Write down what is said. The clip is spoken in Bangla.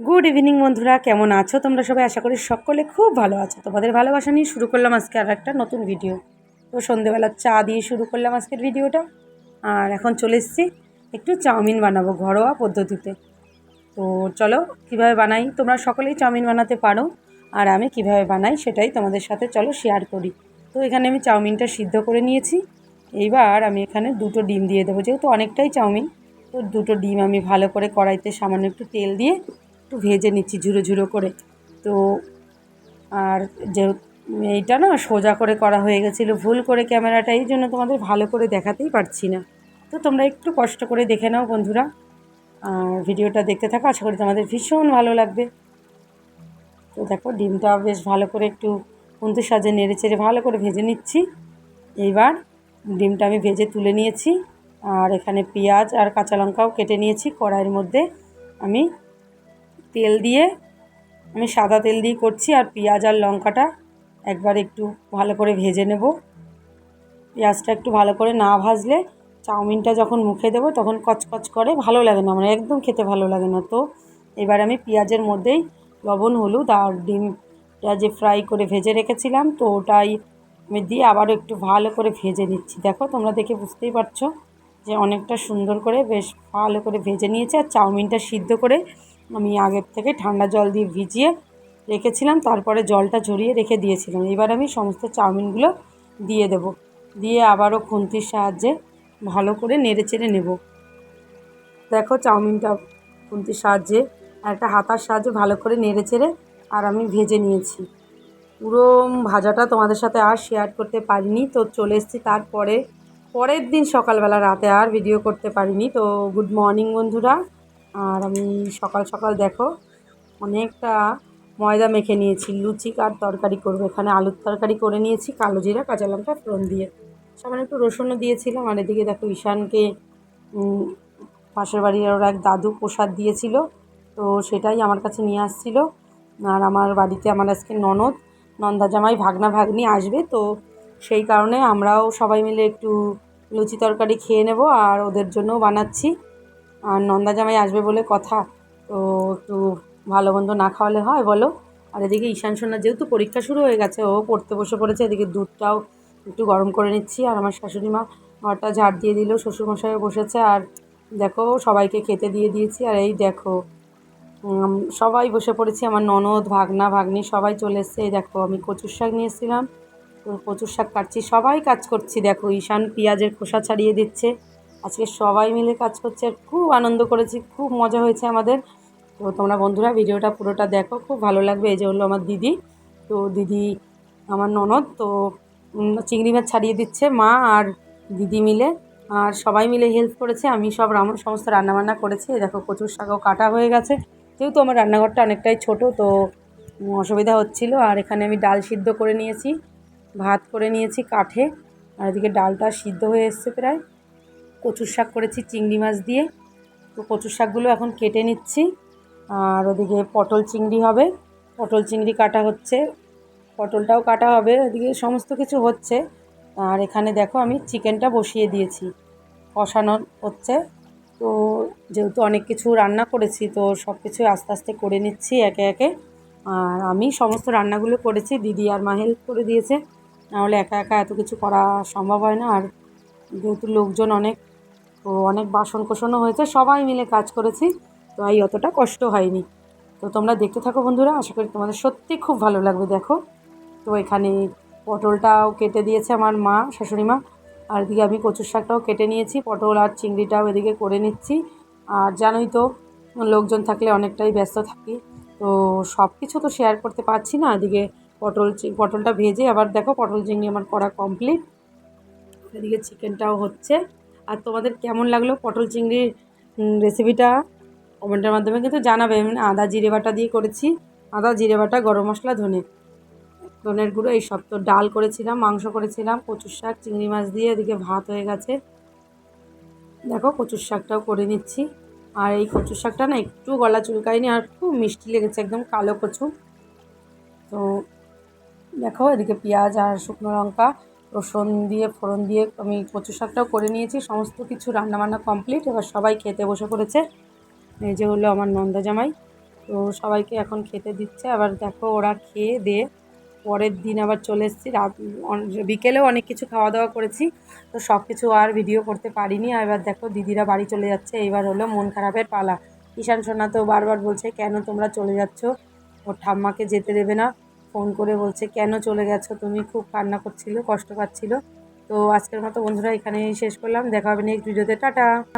গুড ইভিনিং বন্ধুরা। কেমন আছো? তোমরা সবাই আশা করি সকলে খুব ভালো আছো। তোমাদের ভালোবাসা নিয়ে শুরু করলাম আজকে আর একটা নতুন ভিডিও তো সন্ধেবেলা চা দিয়ে শুরু করলাম আজকের ভিডিওটা আর এখন চলে এসেছি একটু চাউমিন বানাবো ঘরোয়া পদ্ধতিতে। তো চলো, কীভাবে বানাই? তোমরা সকলেই চাউমিন বানাতে পারো। আর আমি কীভাবে বানাই সেটাই তোমাদের সাথে চলো শেয়ার করি। তো এখানে আমি চাউমিনটা সিদ্ধ করে নিয়েছি। এইবার আমি এখানে দুটো ডিম দিয়ে দেবো। যেহেতু অনেকটাই চাউমিন, তো দুটো ডিম আমি ভালো করে কড়াইতে সামান্য একটু তেল দিয়ে একটু ভেজে নিচ্ছি ঝুরো ঝুরো করে। তো আর যে এইটা না সোজা করে করা হয়ে গেছিল। ভুল করে ক্যামেরাটা এই জন্য তোমাদের ভালো করে দেখাতেই পারছি না। তো তোমরা একটু কষ্ট করে দেখে নাও বন্ধুরা। আর ভিডিওটা দেখতে থাকো, আশা করি তোমাদের ভীষণ ভালো লাগবে। তো দেখো, ডিমটা বেশ ভালো করে একটু কুন্তুর সাজে নেড়ে চেড়ে ভালো করে ভেজে নিচ্ছি। এইবার ডিমটা আমি ভেজে তুলে নিয়েছি। আর এখানে পেঁয়াজ আর কাঁচা লঙ্কাও কেটে নিয়েছি। কড়াইয়ের মধ্যে আমি তেল দিয়ে, আমি সাদা তেল দিয়ে করছি আর পেঁয়াজ আর লঙ্কাটা একবার একটু ভালো করে ভেজে নেব। পেঁয়াজটা একটু ভালো করে না ভাজলে চাউমিনটা যখন মুখে দেবো তখন কচকচ করে, ভালো লাগে না মানে একদম খেতে ভালো লাগে না। তো এবার আমি পেঁয়াজের মধ্যেই লবণ, হলুদ আর ডিমটা যে ফ্রাই করে ভেজে রেখেছিলাম তো ওটাই আমি দিয়ে আবারও একটু ভালো করে ভেজে নিচ্ছি। দেখো, তোমরা দেখে বুঝতেই পারছ যে অনেকটা সুন্দর করে বেশ ভালো করে ভেজে নিয়েছে আর চাউমিনটা সিদ্ধ করে আমি আগের থেকে ঠান্ডা জল দিয়ে ভিজিয়ে রেখেছিলাম, তারপরে জলটা ঝরিয়ে রেখে দিয়েছিলাম। এবার আমি সমস্ত চাউমিনগুলো দিয়ে দেব। দিয়ে আবারও খুন্তির সাহায্যে ভালো করে নেড়ে চেড়ে নেব। দেখো চাউমিনটা খুন্তির সাহায্যে একটা হাতার সাহায্যে ভালো করে নেড়ে চেড়ে আর আমি ভেজে নিয়েছি। পুরো ভাজাটা তোমাদের সাথে আর শেয়ার করতে পারিনি, তো চলে এসেছি তারপরে। পরের দিন সকালবেলা রাতে আর ভিডিও করতে পারিনি, তো গুড মর্নিং বন্ধুরা। আর আমি সকাল সকাল দেখো, অনেকটা ময়দা মেখে নিয়েছি, লুচি আর তরকারি করব। এখানে আলুর তরকারি করে নিয়েছি, কালো জিরা, কাঁচা লঙ্কা, ফোড়ন দিয়ে। সামান্য একটু রসুনও দিয়েছিলাম, আর এদিকে দেখো ঈশানকে পাশের বাড়ির ওরা এক দাদু প্রসাদ দিয়েছিল, তো সেটাই আমার কাছে নিয়ে আসছিল। আর আমার বাড়িতে আমার আজকে ননদ, নন্দা জামাই, ভাগনা ভাগ্নি আসবে, তো সেই কারণে আমরাও সবাই মিলে একটু লুচি তরকারি খেয়ে নেব, আর ওদের জন্যও বানাচ্ছি। আর নন্দা জামাই আসবে বলে কথা, তো একটু ভালো মন্দ না খাওয়ালে হয় বলো। আর এদিকে ঈশান সোনার যেহেতু পরীক্ষা শুরু হয়ে গেছে, ও পড়তে বসে পড়েছে, এদিকে দুধটাও একটু গরম করে নিচ্ছি। আর আমার শাশুড়ি মা ঘরটা ঝাড় দিয়ে দিল, শ্বশুরমশাইও বসেছে। আর দেখো, সবাইকে খেতে দিয়ে দিয়েছি। আর এই দেখো সবাই বসে পড়েছি। আমার ননদ, ভাগনা, ভাগ্নি সবাই চলে এসছে। এই দেখো, আমি কচুর শাক নিয়ে এসেছিলাম। তো কচুর শাক কাটছি। সবাই কাজ করছি। দেখো, ঈশান পেঁয়াজের খোসা ছাড়িয়ে দিচ্ছে। আজকে সবাই মিলে কাজ করছে আর খুব আনন্দ করেছি, খুব মজা হয়েছে আমাদের। তো তোমরা বন্ধুরা, ভিডিওটা পুরোটা দেখো, খুব ভালো লাগবে। এই যে হলো আমার দিদি, তো দিদি আমার ননদ, তো চিংড়ি মাছ ছাড়িয়ে দিচ্ছে মা আর দিদি মিলে। আর সবাই মিলে হেল্প করেছে, আমি সব রাম সমস্ত রান্নাবান্না করেছি। দেখো কচুর শাকও কাটা হয়ে গেছে। যেহেতু আমার রান্নাঘরটা অনেকটাই ছোট, তো অসুবিধা হচ্ছিল। আর এখানে আমি ডাল সিদ্ধ করে নিয়েছি, ভাত করে নিয়েছি কাঠে। আর এদিকে ডালটা সিদ্ধ হয়ে এসছে প্রায়। কচুর শাক করেছি, চিংড়ি মাছ দিয়ে। তো কচুর শাকগুলো এখন কেটে নিচ্ছি। আর ওদিকে পটল চিংড়ি হবে। পটল চিংড়ি কাটা হচ্ছে। পটলটাও কাটা হবে। ওদিকে সমস্ত কিছু হচ্ছে। আর এখানে দেখো আমি চিকেনটা বসিয়ে দিয়েছি। কষানো হচ্ছে। তো যেহেতু অনেক কিছু রান্না করেছি, তো সব কিছু আস্তে আস্তে করে নিচ্ছি একে একে। আর আমি সমস্ত রান্নাগুলো করেছি। দিদি আর মা হেল্প করে দিয়েছে। নাহলে একা একা এত কিছু করা সম্ভব হয় না। আর যেহেতু লোকজন অনেক, তো অনেক বাসন কোষণও হয়েছে, সবাই মিলে কাজ করেছি, তো এই অতটা কষ্ট হয়নি। তো তোমরা দেখতে থাকো বন্ধুরা, আশা করি তোমাদের সত্যি খুব ভালো লাগবে, দেখো। তো এখানে পটলটাও কেটে দিয়েছে আমার মা, শাশুড়ি মা, আর এদিকে আমি কচুর শাকটাও কেটে নিয়েছি, পটল আর চিংড়িটাও এদিকে করে নিচ্ছি। আর জানোই তো, লোকজন থাকলে অনেকটাই ব্যস্ত থাকি, তো সব কিছু তো শেয়ার করতে পারছি না, এদিকে পটল পটলটা ভেজে আবার দেখো, পটল চিংড়ি আমার করা কমপ্লিট এদিকে চিকেনটাও হচ্ছে। আর তোমাদের কেমন লাগল পটল চিংড়ির রেসিপিটা কমেন্টের মাধ্যমে কিন্তু জানাবে। আদা, জিরে বাটা দিয়ে করেছি। আদা, জিরে বাটা, গরম মশলা, ধনে। ধনের গুঁড়ো, এই সব তো ডাল করেছিলাম, মাংস করেছিলাম, কচুর শাক, চিংড়ি মাছ দিয়ে এদিকে ভাত হয়ে গেছে। দেখো, কচুর শাকটাও করে নিচ্ছি। আর এই কচুর শাকটা না একটু গলা চুলকায়নি, আর খুব মিষ্টি লেগেছে, একদম কালো কচু। তো দেখো, এদিকে পেঁয়াজ আর শুকনো লঙ্কা রসুন দিয়ে, ফোড়ন দিয়ে আমি কচু শাকটাও করে নিয়েছি। সমস্ত কিছু রান্নাবান্না কমপ্লিট এবার সবাই খেতে বসে পড়েছে। এই যে হলো আমার নন্দা জামাই তো সবাইকে এখন খেতে দিচ্ছে। আবার দেখো ওরা খেয়ে দিয়ে পরের দিন আবার চলে এসেছি। রাত বিকেলেও অনেক কিছু খাওয়া দাওয়া করেছি। তো সব কিছু আর ভিডিও করতে পারিনি। আর এবার দেখো দিদিরা বাড়ি চলে যাচ্ছে। এইবার হলো মন খারাপের পালা। ঈশান সোনা তো বারবার বলছে, কেন তোমরা চলে যাচ্ছ? ওর ঠাম্মাকে যেতে দেবে না। ফোন করে বলছে, কেন চলে গেছো? তুমি খুব কান্না করছিল, কষ্ট পাচ্ছিল। তো আজকের মতো বন্ধুরা এখানেই শেষ করলাম। দেখা হবে নেক্সট ভিডিওতে টাটা!